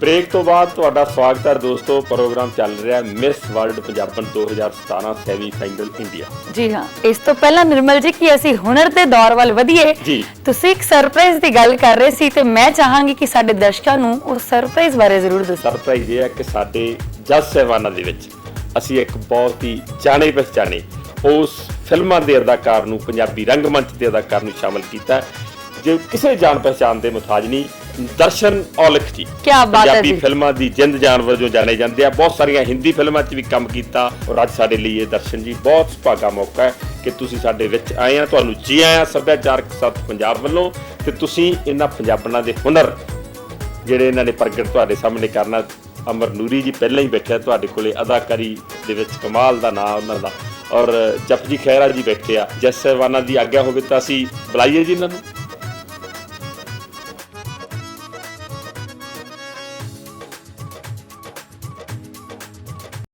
Break ਤੋਂ ਬਾਅਦ ਤੁਹਾਡਾ ਸਵਾਗਤ ਹੈ ਦੋਸਤੋ ਪ੍ਰੋਗਰਾਮ ਚੱਲ ਰਿਹਾ ਮਿਸ ਵਰਲਡ ਪੰਜਾਬਣ 2017 ਸੈਮੀ ਫਾਈਨਲ ਇੰਡੀਆ ਜੀ ਹਾਂ ਇਸ ਤੋਂ ਪਹਿਲਾਂ ਨਿਰਮਲ ਜੀ ਕਿ ਅਸੀਂ ਹੁਨਰ ਦੇ ਦੌਰ ਵੱਲ ਵਧੀਏ? ਜੀ। ਤੁਸੀਂ ਇੱਕ ਸਰਪ੍ਰਾਈਜ਼ ਦੀ ਗੱਲ ਕਰ ਰਹੇ ਸੀ ਤੇ ਮੈਂ ਚਾਹਾਂਗੀ ਕਿ ਸਾਡੇ ਦਰਸ਼ਕਾਂ ਨੂੰ ਉਹ ਸਰਪ੍ਰਾਈਜ਼ ਬਾਰੇ ਜ਼ਰੂਰ ਦੱਸੋ। ਸਰਪ੍ਰਾਈਜ਼ ਇਹ ਹੈ ਕਿ ਸਾਡੇ ਜੱਜ ਸਹਿਬਾਨਾਂ ਦੇ ਵਿੱਚ ਅਸੀਂ ਇੱਕ ਬਹੁਤ ਹੀ ਜਾਣੇ ਪਛਾਣੇ ਉਸ ਫਿਲਮਾਂ ਦੇ ਅਦਾਕਾਰ ਨੂੰ ਪੰਜਾਬੀ ਰੰਗਮੰਚ ਦੇ ਅਦਾਕਾਰ ਨੂੰ ਸ਼ਾਮਲ ਕੀਤਾ ਹੈ, ਜੋ ਕਿਸੇ ਜਾਣ ਪਛਾਣ ਦੇ ਮੁਤਾਜ ਨਹੀਂ ਦਰਸ਼ਨ ਔਲਖ ਜੀ ਕਿਆ ਬਾਤ ਹੈ ਪੰਜਾਬੀ ਜੀ। ਫਿਲਮਾਂ ਦੀ ਜਿੰਦ ਜਾਨ ਵਜੋਂ ਜਾਣੇ ਜਾਂਦੇ ਆ। ਬਹੁਤ ਸਾਰੀਆਂ ਹਿੰਦੀ ਫਿਲਮਾਂ 'ਚ ਵੀ ਕੰਮ ਕੀਤਾ ਔਰ ਅੱਜ ਸਾਡੇ ਲਈ ਇਹ ਦਰਸ਼ਨ ਜੀ ਬਹੁਤ ਸੁਭਾਗਾ ਮੌਕਾ ਹੈ ਕਿ ਤੁਸੀਂ ਸਾਡੇ ਵਿੱਚ ਆਏ ਆ ਤੁਹਾਨੂੰ ਜੀ ਆਇਆਂ ਸੱਭਿਆਚਾਰਕ ਸੱਤ ਪੰਜਾਬ ਵੱਲੋਂ ਤੇ ਤੁਸੀਂ ਇਹਨਾਂ ਪੰਜਾਬਣਾਂ ਦੇ ਹੁਨਰ ਜਿਹੜੇ ਇਹਨਾਂ ਨੇ ਪ੍ਰਗਟ ਤੁਹਾਡੇ ਸਾਹਮਣੇ ਕਰਨਾ ਅਮਰ ਨੂਰੀ ਜੀ ਪਹਿਲਾਂ ਹੀ ਬੈਠਿਆ ਤੁਹਾਡੇ ਕੋਲੇ ਅਦਾਕਾਰੀ ਦੇ ਵਿੱਚ ਕਮਾਲ ਦਾ ਨਾਮ ਉਹਨਾਂ ਦਾ। ਔਰ ਜਪਜੀ ਖੈਰਾ ਜੀ ਬੈਠੇ ਆ। ਜਸ ਸਹਿਬਾਨਾਂ ਦੀ ਆਗਿਆ ਹੋਵੇ ਤਾਂ ਅਸੀਂ ਬੁਲਾਈਏ ਜੀ ਇਹਨਾਂ ਨੂੰ।